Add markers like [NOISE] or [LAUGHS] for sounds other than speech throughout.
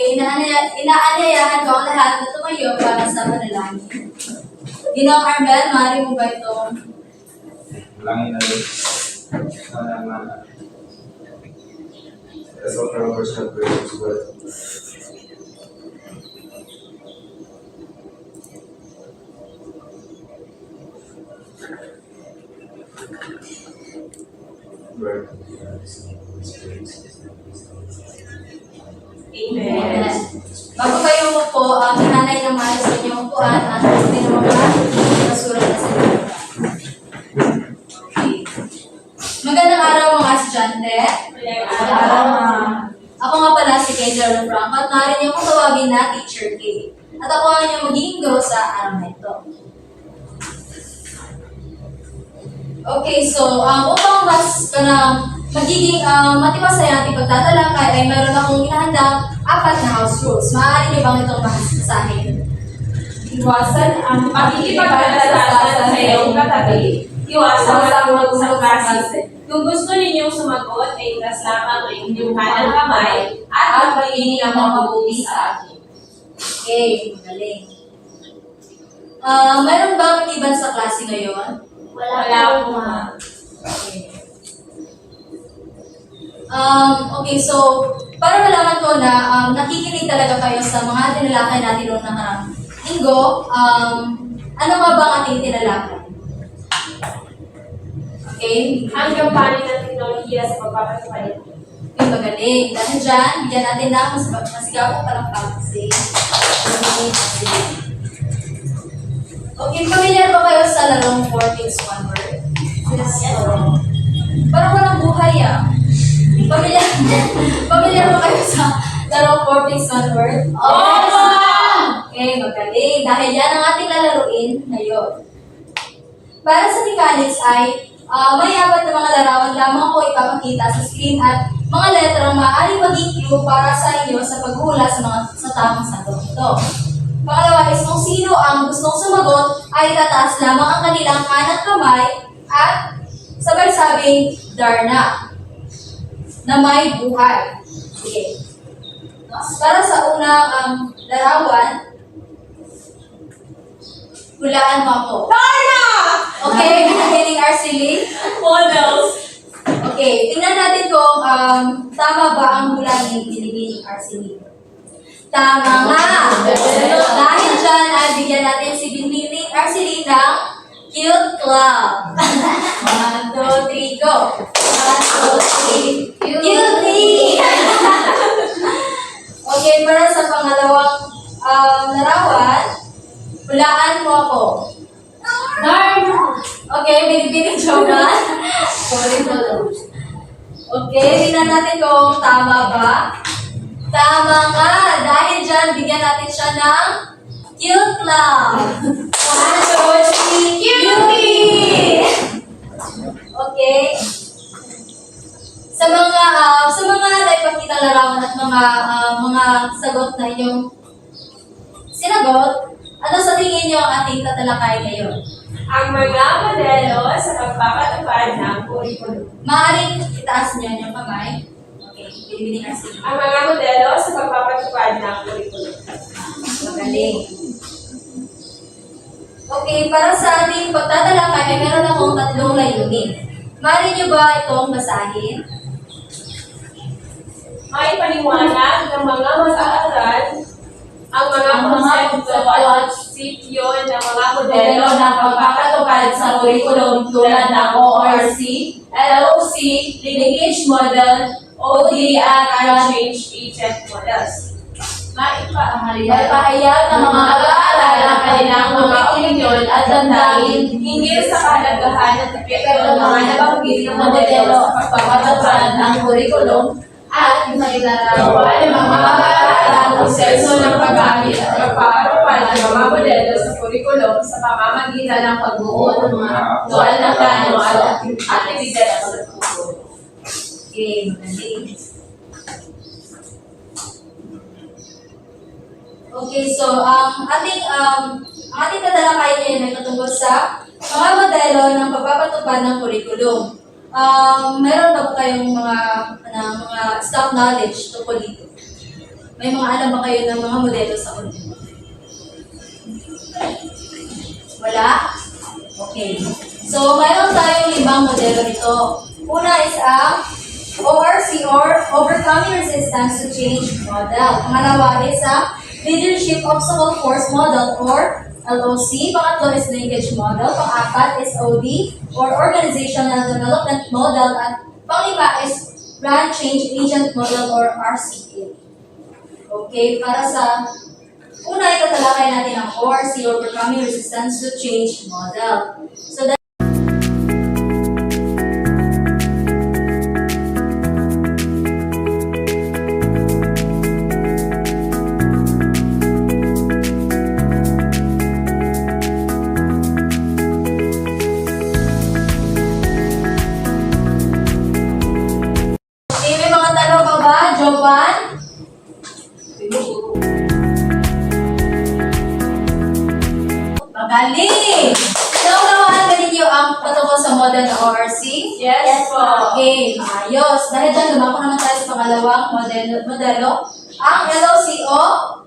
Inaanyayahan ko ang lahat na tumayo para sa manalangin. Ginoong Armel, maaari mo ba itong Langin na rin. Sana na. Let's open our first of word. Word. Amen. Bago kayo umupo, ang nanay ng mahal sa inyong upuan at din ng mga nasulat na sa inyo. Okay. Magandang araw mga estudyante. Ako nga pala si Kay Jerome Franco at maaari niyo akong tawagin na Teacher K. At ako ang inyong magiging guro sa araw na ito. Okay, so um, upang mas kanang magiging um, matibasay ang ating pagtatalakay ay meron akong inahandang apat na house rules. Maaari niyo bang itong basahin? Iwasan ang pakikipagkatalasan sa iyong katabi. Iwasan ang mag sa klase. Kung gusto ninyong sumagot, ay itas lamang ang inyong kanang kamay at ang mga mabuti sa akin. Okay, magaling. Ah, meron bang iban sa klase ngayon? Wala po ma. Okay. Um, okay, so, para malaman ko na um, nakikinig talaga kayo sa mga tinalakay natin noong nakarang linggo, um, ano nga ba ang ating tinalakay? Okay, Ang gampanin ng teknolohiya sa pagpapatupad ito. okay, magaling. Dahil dyan, bigyan natin na mas masigabong palakpak si Okay, familiar ba kayo sa larong 4 things, one word? Yes. Parang walang buhay ah. Familiar, familiar [LAUGHS] ba kayo sa larong 4 things, one word? Opo! Okay, magaling. Dahil yan ang ating lalaruin ngayon. Para sa mechanics ay ah, may apat na mga larawan lamang ko ipapakita sa screen at mga letrang maaaring maging clue para sa inyo sa paghula sa mga sa tamang sagot ito. Pangalawa is kung sino ang gustong sumagot ay tataas lamang ang kanilang kanang kamay at sabay sabing Darna na may buhay. Sige. Para sa unang um, larawan, hulaan mo ako. Darna! Okay, beginning Arcely. Models. Okay, tingnan natin kung um, tama ba ang hula ni Beginning Arcely. Tama nga! Dahil dyan, ay bigyan natin si Beginning Arcely ng Cute Club. [LAUGHS] One, two, three, go! [LAUGHS] Okay, para sa pangalawang um, larawan, hulaan mo ako. Darna! Okay, binibining Jonan. [LAUGHS] Sorry, no. Okay, tingnan natin kung tama ba. Tama nga. Dahil dyan, bigyan natin siya ng cute club. [LAUGHS] One, two, three, cutie! Mga sagot na inyong sinagot, ano sa tingin niyo ang ating tatalakay ngayon? Ang mga modelo sa pagpapatupad ng curriculum. Maaaring itaas niyo yung kamay. Okay, binibining kasi. Ang mga modelo sa pagpapatupad ng curriculum. Magaling. Okay, para sa ating pagtatalakay, ay meron akong tatlong layunin. Maaari niyo ba itong basahin? May paliwanag ng mga mag-aaral ang mga konsepto at sityo ng mga modelo ng pagpapatupad sa curriculum tulad ng ORC, LOC, Lineage Model, OD at Unchanged Agent Models. Maipahayag ng mga mag-aaral ang kanilang mga opinion at damdamin hinggil sa kahalagahan at epekto ng mga nabanggit na modelo sa pagpapatupad ng curriculum at may larawan ng mga ang proseso ng paggamit at pagpapatupad ng mga modelo sa curriculum sa pamamagitan ng pagbuo ng mga aktual na plano at aktibidad sa pagtuturo. Okay, magaling. Okay, so um, ating um, ang ating tatalakayin ngayon ay patungkol sa mga modelo ng pagpapatupad ng curriculum. Um, meron ba po kayong mga, ano, mga staff knowledge tungkol dito? May mga alam ba kayo ng mga modelo sa ulo? Wala? Okay. So, mayroon tayong limang modelo nito. Una is ang ORC or Overcoming Resistance to Change model. Pangalawa is ang Leadership Obstacle Force model or LOC. Pangatlo is Linkage model. Pang-apat is OD or Organizational Development model. At panglima is Brand Change Agent model or RCA. Okay, para sa una, itatalakay natin ang ORC or Overcoming Resistance to Change model. So, that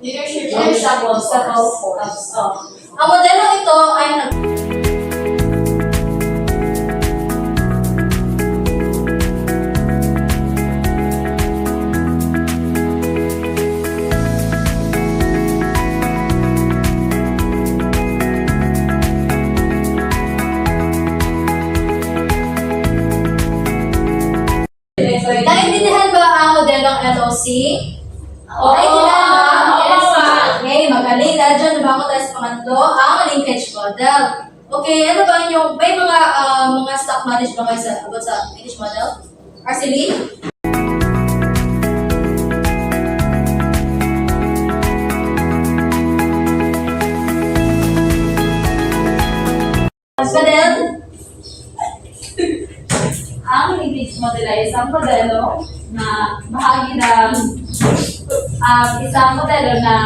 Leadership Obstacle Obstacle Force. Oh. Ang modelo ito ay nag Naintindihan ba ang modelong LOC? Yes, ma'am. Okay. Dahil dyan, lumako tayo sa pangatlo, ang linkage model. Okay, ano ba yung, may mga ah, mga stock knowledge ba kayo sa, about sa linkage model? Arcely? Model? Ang linkage model ay isang modelo na bahagi ng um, isang modelo na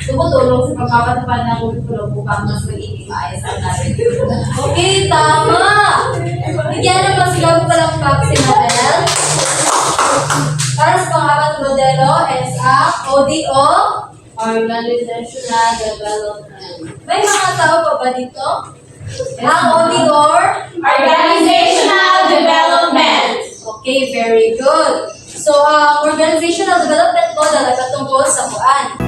tumutulong sa pagpapatupad ng kurikulum upang mas magiging maayos ang natin. Okay, tama! Bigyan ng pasigaw ko palang vaccine model. Para sa pang-apat na modelo is ang ODO. Organizational Development. May mga tao pa ba dito? Ang ODO? Organizational Development. Okay, very good. So, ang organizational development model ay patungkol sa kuan.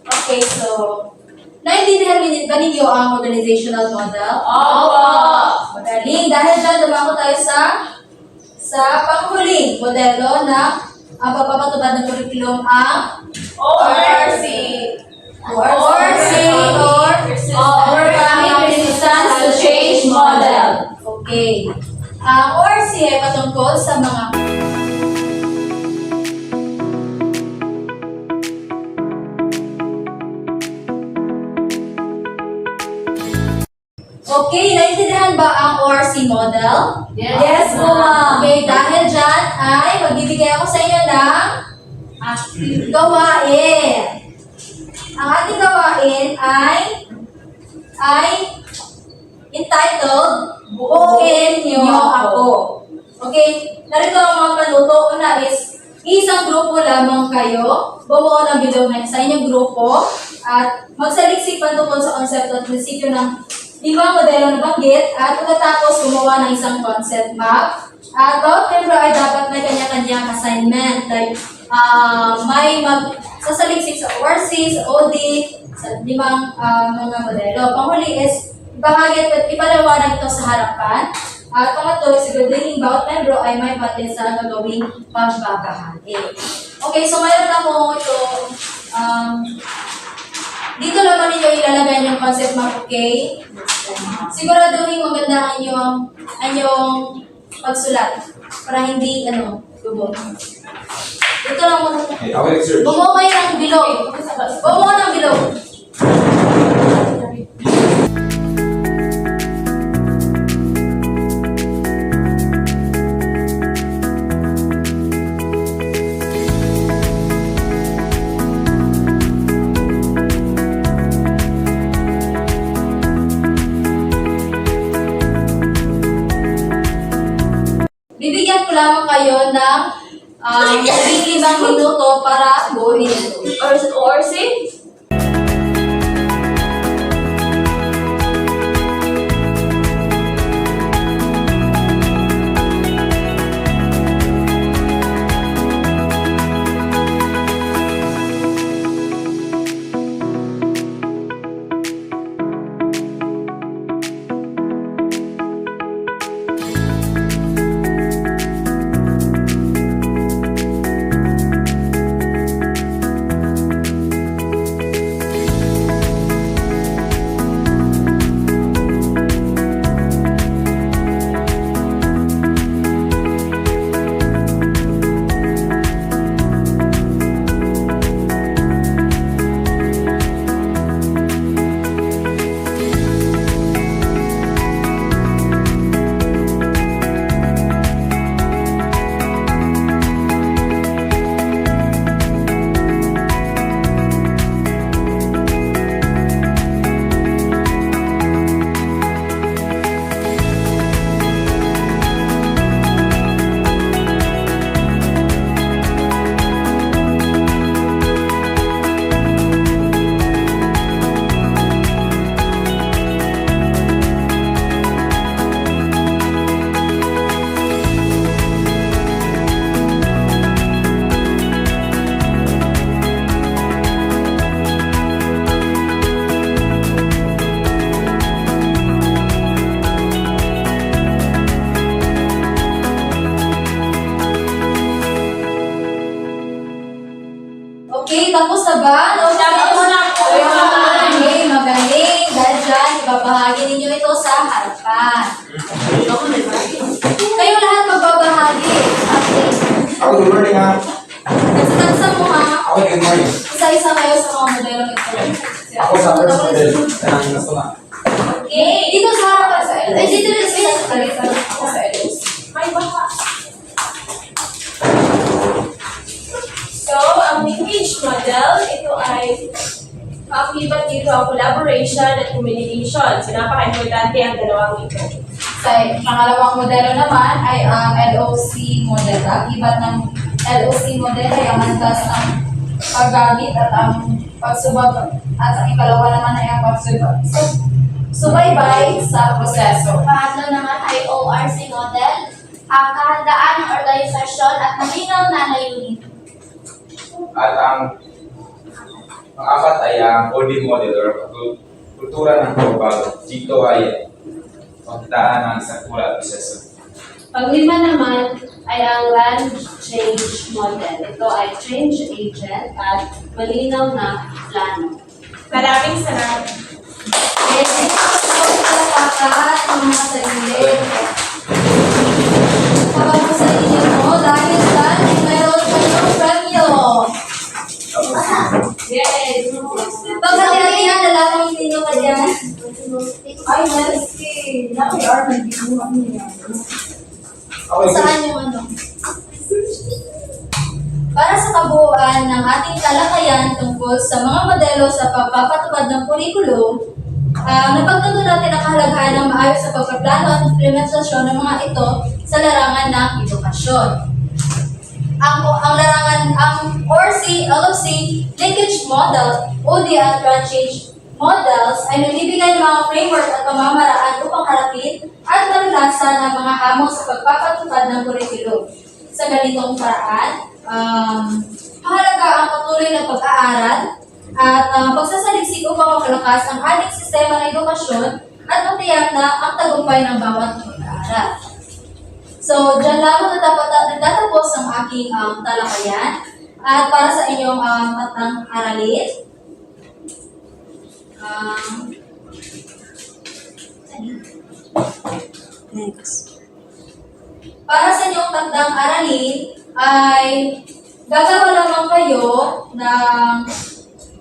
Okay, so, naintindihan ba ninyo ang organizational model? Opo. Magaling. Dahil dyan, dumako tayo sa sa panghuling modelo na ang pagpapatubad ng curriculum ang ORC. ORC or Overcoming Resistance to Change Model. Okay. Ang ORC ay patungkol sa mga Okay, naintindihan ba ang ORC model? Yes, po, ma'am. Okay, dahil dyan ay magbibigay gawain. Ang ating gawain ay ay entitled Buuin Niyo Ako. Okay, narito ang mga panuto. Una is, isang grupo lamang kayo, bumuo ng bilog na sa inyong grupo, at magsaliksipan tungkol sa konsepto at prinsipyo ng limang modelo na banggit, at pagkatapos gumawa ng isang concept map. At bawat membro ay dapat may kanya-kanyang assignment, like ah, may mag sasaliksik sa sa OD, sa limang ah, mga modelo. Panghuli is, ibahagi at ipaliwanag ito sa harapan. At pangatlo, siguraduhin bawat membro ay may pati sa gagawing pagbabahagi. Okay, so mayroon ako ito. Um, dito naman ninyo ilalagay yung concept map, okay? Siguraduhin maganda ang inyong, ang inyong pagsulat para hindi, ano, gubot. Ito lang muna. Okay, ako yung sir. Bumuo kayo ng bilog. Bumuo ng bilog. Bibigyan ko lamang kayo ng um, 20 minuto para bonin or, or 6 ibabahagi ninyo ito sa harapan. Kayo lahat magbabahagi. Okay. Ako, good morning ha. Nagsatansa mo ha. Ako, good morning. Isa-isa kayo sa mga modelo nito. Ako sa first model. Tanang na suma. Okay, dito sa harapan sa Ay, dito rin sa harapan. Ako sa Elos. May baka. So, ang linkage model, ito ay kakibat dito ang collaboration at communication. So, napaka-importante ang dalawang ito. Sa pangalawang modelo naman ay ang LOC model. Akibat ng LOC model ay ang antas ng paggamit at ang pagsubag at ang ikalawa naman ay ang pagsubag. So, subaybay sa proseso. Pangatlo naman ay ORC model, ang kahandaan ng organisasyon at malinaw na layunin. At ang pang-apat ay ang OD model or kultu- kultura ng pagbabago. Dito ay pagkitaan ng isang kulay at proseso. Panglima naman ay ang land change model. Ito ay change agent at malinaw na plano. Maraming salamat. Okay, so, palakpakan ng mga sarili. Kapag sa inyo mo, dahil Yes! Pagkatiyan, nalaman ninyo ka dyan. Ay, mercy. Naki-art, Ako, Saan yung ano? Para sa kabuuan ng ating talakayan tungkol sa mga modelo sa pagpapatupad ng kurikulum, uh, napagtanto natin ang kahalagahan ng maayos sa pagpaplano at implementasyon ng mga ito sa larangan ng edukasyon. Ang, ang larangan, ang ORC, LOC, linkage model, OD at branchage models ay nagbibigay ng mga framework at pamamaraan upang harapin at maranasan ang mga hamon sa pagpapatupad ng kurikulum. Sa ganitong paraan, um, mahalaga ang patuloy na pag-aaral at uh, pagsasaliksik upang mapalakas ang ating sistema ng edukasyon at matiyak na ang tagumpay ng bawat mag-aaral. So, dyan lamang natapat, nagtatapos ang aking um, talakayan. At para sa inyong um, matang aralin, um, Next. para sa inyong takdang aralin ay gagawa lamang kayo ng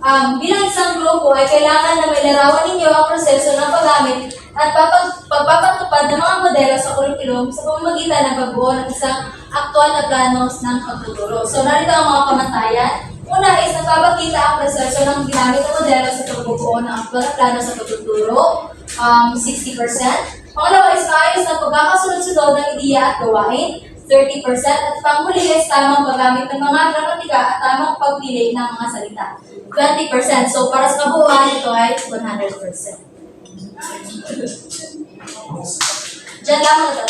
um, bilang isang grupo ay kailangan na may larawan ninyo ang proseso ng paggamit at papag, pagpapatupad ng mga modelo sa kurikulum sa pamamagitan ng pagbuo ng isang aktual na plano ng pagtuturo. So, narito ang mga kamantayan. Una is nagpapakita ang proseso ng ginamit ng modelo sa pagbubuo ng aktual na plano sa pagtuturo, um, 60%. Pangalawa is maayos na pagkakasunod-sunod ng ideya at gawain, 30%. At panghuli is tamang paggamit ng mga gramatika at tamang pagpili ng mga salita. 20%. So, para sa kabuuan, ito ay 100%. Diyan lang ito.